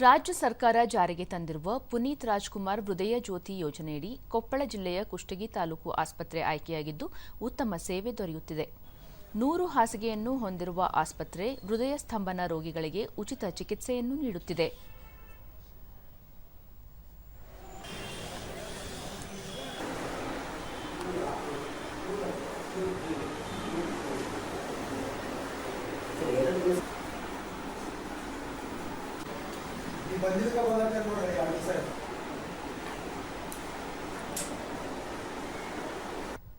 ರಾಜ್ಯ ಸರ್ಕಾರ ಜಾರಿಗೆ ತಂದಿರುವ ಪುನೀತ್ ರಾಜ್ಕುಮಾರ್ ಹೃದಯ ಜ್ಯೋತಿ ಯೋಜನೆಯಡಿ ಕೊಪ್ಪಳ ಜಿಲ್ಲೆಯ ಕುಷ್ಟಗಿ ತಾಲೂಕು ಆಸ್ಪತ್ರೆ ಆಯ್ಕೆಯಾಗಿದ್ದು ಉತ್ತಮ ಸೇವೆ ದೊರೆಯುತ್ತಿದೆ. ನೂರು ಹಾಸಿಗೆಯನ್ನು ಹೊಂದಿರುವ ಆಸ್ಪತ್ರೆ ಹೃದಯ ಸ್ತಂಭನ ರೋಗಿಗಳಿಗೆ ಉಚಿತ ಚಿಕಿತ್ಸೆಯನ್ನು ನೀಡುತ್ತಿದೆ. ಬಂದಿದ್ದಕ್ಕೆ ನೋಡ್ರಿ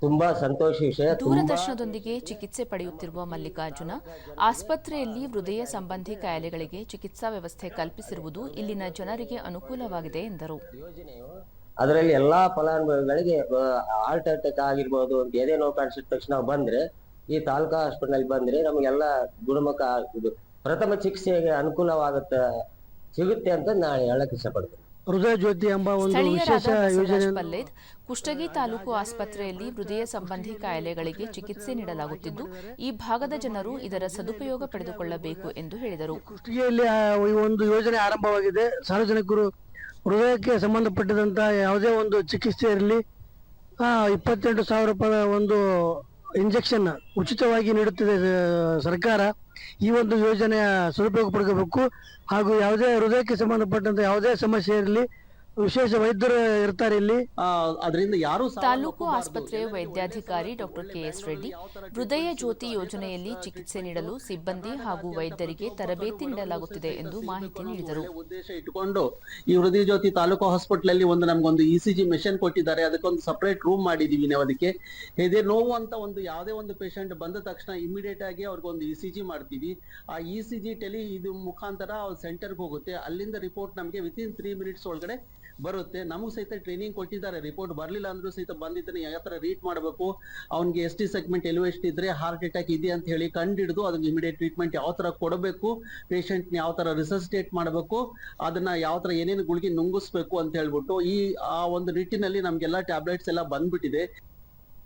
ತುಂಬಾ ಸಂತೋಷ ವಿಷಯ ದೂರದರ್ಶನದೊಂದಿಗೆ ಚಿಕಿತ್ಸೆ ಪಡೆಯುತ್ತಿರುವ ಮಲ್ಲಿಕಾರ್ಜುನ ಆಸ್ಪತ್ರೆಯಲ್ಲಿ ಹೃದಯ ಸಂಬಂಧಿ ಕಾಯಿಲೆಗಳಿಗೆ ಚಿಕಿತ್ಸಾ ವ್ಯವಸ್ಥೆ ಕಲ್ಪಿಸಿರುವುದು ಇಲ್ಲಿನ ಜನರಿಗೆ ಅನುಕೂಲವಾಗಿದೆ ಎಂದರು. ಅದರಲ್ಲಿ ಎಲ್ಲಾ ಫಲಾನುಭವಿಗಳಿಗೆ ಹಾರ್ಟ್ ಅಟ್ಯಾಕ್ ಆಗಿರ್ಬೋದು ಎದೆ ನೋವು ಕಾಣಿಸಿದ ತಕ್ಷಣ ಬಂದ್ರೆ ಈ ತಾಲೂಕಾ ಹಾಸ್ಪಿಟಲ್ ಬಂದ್ರೆ ನಮಗೆಲ್ಲ ಗುಣಮುಖ ಇದು ಪ್ರಥಮ ಚಿಕಿತ್ಸೆಗೆ ಅನುಕೂಲವಾಗುತ್ತೆ ಸಿಗುತ್ತೆ ಅಂತ ನಾನು ಹೇಳಕ್ ಇಷ್ಟಪಡ್ತೀನಿ. ಹೃದಯ ಜ್ಯೋತಿ ಎಂಬ ಒಂದು ವಿಶೇಷ ಯೋಜನೆ ಕುಷ್ಟಗಿ ತಾಲೂಕು ಆಸ್ಪತ್ರೆಯಲ್ಲಿ ಹೃದಯ ಸಂಬಂಧಿ ಕಾಯಿಲೆಗಳಿಗೆ ಚಿಕಿತ್ಸೆ ನೀಡಲಾಗುತ್ತಿದ್ದು ಈ ಭಾಗದ ಜನರು ಇದರ ಸದುಪಯೋಗ ಪಡೆದುಕೊಳ್ಳಬೇಕು ಎಂದು ಹೇಳಿದರು. ಕುಷ್ಟಗಿಯಲ್ಲಿ ಈ ಒಂದು ಯೋಜನೆ ಆರಂಭವಾಗಿದೆ. ಸಾರ್ವಜನಿಕರು ಹೃದಯಕ್ಕೆ ಸಂಬಂಧಪಟ್ಟದಂತಹ ಯಾವುದೇ ಒಂದು ಚಿಕಿತ್ಸೆ ಇರಲಿ ಇಪ್ಪತ್ತೆಂಟು ಸಾವಿರ ರೂಪಾಯಿ ಒಂದು ಇಂಜೆಕ್ಷನ್ ಉಚಿತವಾಗಿ ನೀಡುತ್ತಿದೆ ಸರ್ಕಾರ. ಈ ಒಂದು ಯೋಜನೆಯ ಸದುಪಯೋಗ ಪಡ್ಕೋಬೇಕು. ಹಾಗೂ ಯಾವುದೇ ಹೃದಯಕ್ಕೆ ಸಂಬಂಧಪಟ್ಟಂತ ಯಾವುದೇ ಸಮಸ್ಯೆ ಇರಲಿ ವಿಶೇಷ ವೈದ್ಯರು ಇರ್ತಾರೆ ಇಲ್ಲಿ. ಅದರಿಂದ ಯಾರು ತಾಲೂಕು ಆಸ್ಪತ್ರೆಯ ವೈದ್ಯಾಧಿಕಾರಿ ಡಾಕ್ಟರ್ ಕೆಎಸ್ ರೆಡ್ಡಿ ಹೃದಯ ಜ್ಯೋತಿ ಯೋಜನೆಯಲ್ಲಿ ಚಿಕಿತ್ಸೆ ನೀಡಲು ಸಿಬ್ಬಂದಿ ಹಾಗೂ ವೈದ್ಯರಿಗೆ ತರಬೇತಿ ನೀಡಲಾಗುತ್ತಿದೆ ಎಂದು ಮಾಹಿತಿ ನೀಡಿದರು. ಉದ್ದೇಶ ಇಟ್ಟುಕೊಂಡು ಈ ಹೃದಯ ಜ್ಯೋತಿ ತಾಲೂಕು ಹಾಸ್ಪಿಟಲ್ ಅಲ್ಲಿ ಒಂದು ನಮ್ಗೊಂದು ಇಸಿಜಿ ಸಿ ಜಿ ಮೆಷಿನ್ ಕೊಟ್ಟಿದ್ದಾರೆ. ಅದಕ್ಕೊಂದು ಸಪರೇಟ್ ರೂಮ್ ಮಾಡಿದೀವಿ ನಾವು ಅದಕ್ಕೆ. ಎದೆ ನೋವು ಅಂತ ಒಂದು ಯಾವುದೇ ಒಂದು ಪೇಷಂಟ್ ಬಂದ ತಕ್ಷಣ ಇಮಿಡಿಯೇಟ್ ಆಗಿ ಅವ್ರಿಗೊಂದು ಇ ಸಿ ಜಿ ಮಾಡ್ತೀವಿ. ಆ ಇಸಿಜಿ ಸಿ ಜಿ ಟೆಲಿ ಇದು ಮುಖಾಂತರ ಸೆಂಟರ್ಗೆ ಹೋಗುತ್ತೆ. ಅಲ್ಲಿಂದ ರಿಪೋರ್ಟ್ ನಮಗೆ ವಿತಿನ್ ತ್ರೀ ಮಿನಿಟ್ಸ್ ಒಳಗಡೆ ಬರುತ್ತೆ. ನಮಗೂ ಸಹಿತ ಟ್ರೈನಿಂಗ್ ಕೊಟ್ಟಿದ್ದಾರೆ. ರಿಪೋರ್ಟ್ ಬರ್ಲಿಲ್ಲ ಅಂದ್ರು ಸಹಿತ ಬಂದಿದ್ದಾನೆ ಯಾವ ರೀಟ್ ಮಾಡಬೇಕು? ಅವ್ನಿಗೆ ಎಸ್ ಟಿ ಸೆಗ್ಮೆಂಟ್ ಎಲಿವೇಶನ್ ಇದ್ರೆ ಹಾರ್ಟ್ ಅಟ್ಯಾಕ್ ಇದೆ ಅಂತ ಹೇಳಿ ಕಂಡಿಡಿದು ಅದನ್ನ ಇಮಿಡಿಯೇಟ್ ಟ್ರೀಟ್ಮೆಂಟ್ ಯಾವ ತರ ಕೊಡಬೇಕು? ಪೇಷಂಟ್ ಯಾವ ತರ ರಿಸಸ್ಟೇಟ್ ಮಾಡಬೇಕು? ಅದನ್ನ ಯಾವ ತರ ಏನೇನು ಗುಳಿಗೆ ನುಂಗಿಸ್ಬೇಕು ಅಂತ ಹೇಳ್ಬಿಟ್ಟು ಈ ಆ ಒಂದು ನಿಟ್ಟಿನಲ್ಲಿ ನಮ್ಗೆಲ್ಲ ಟ್ಯಾಬ್ಲೆಟ್ಸ್ ಎಲ್ಲ ಬಂದ್ಬಿಟ್ಟಿದೆ.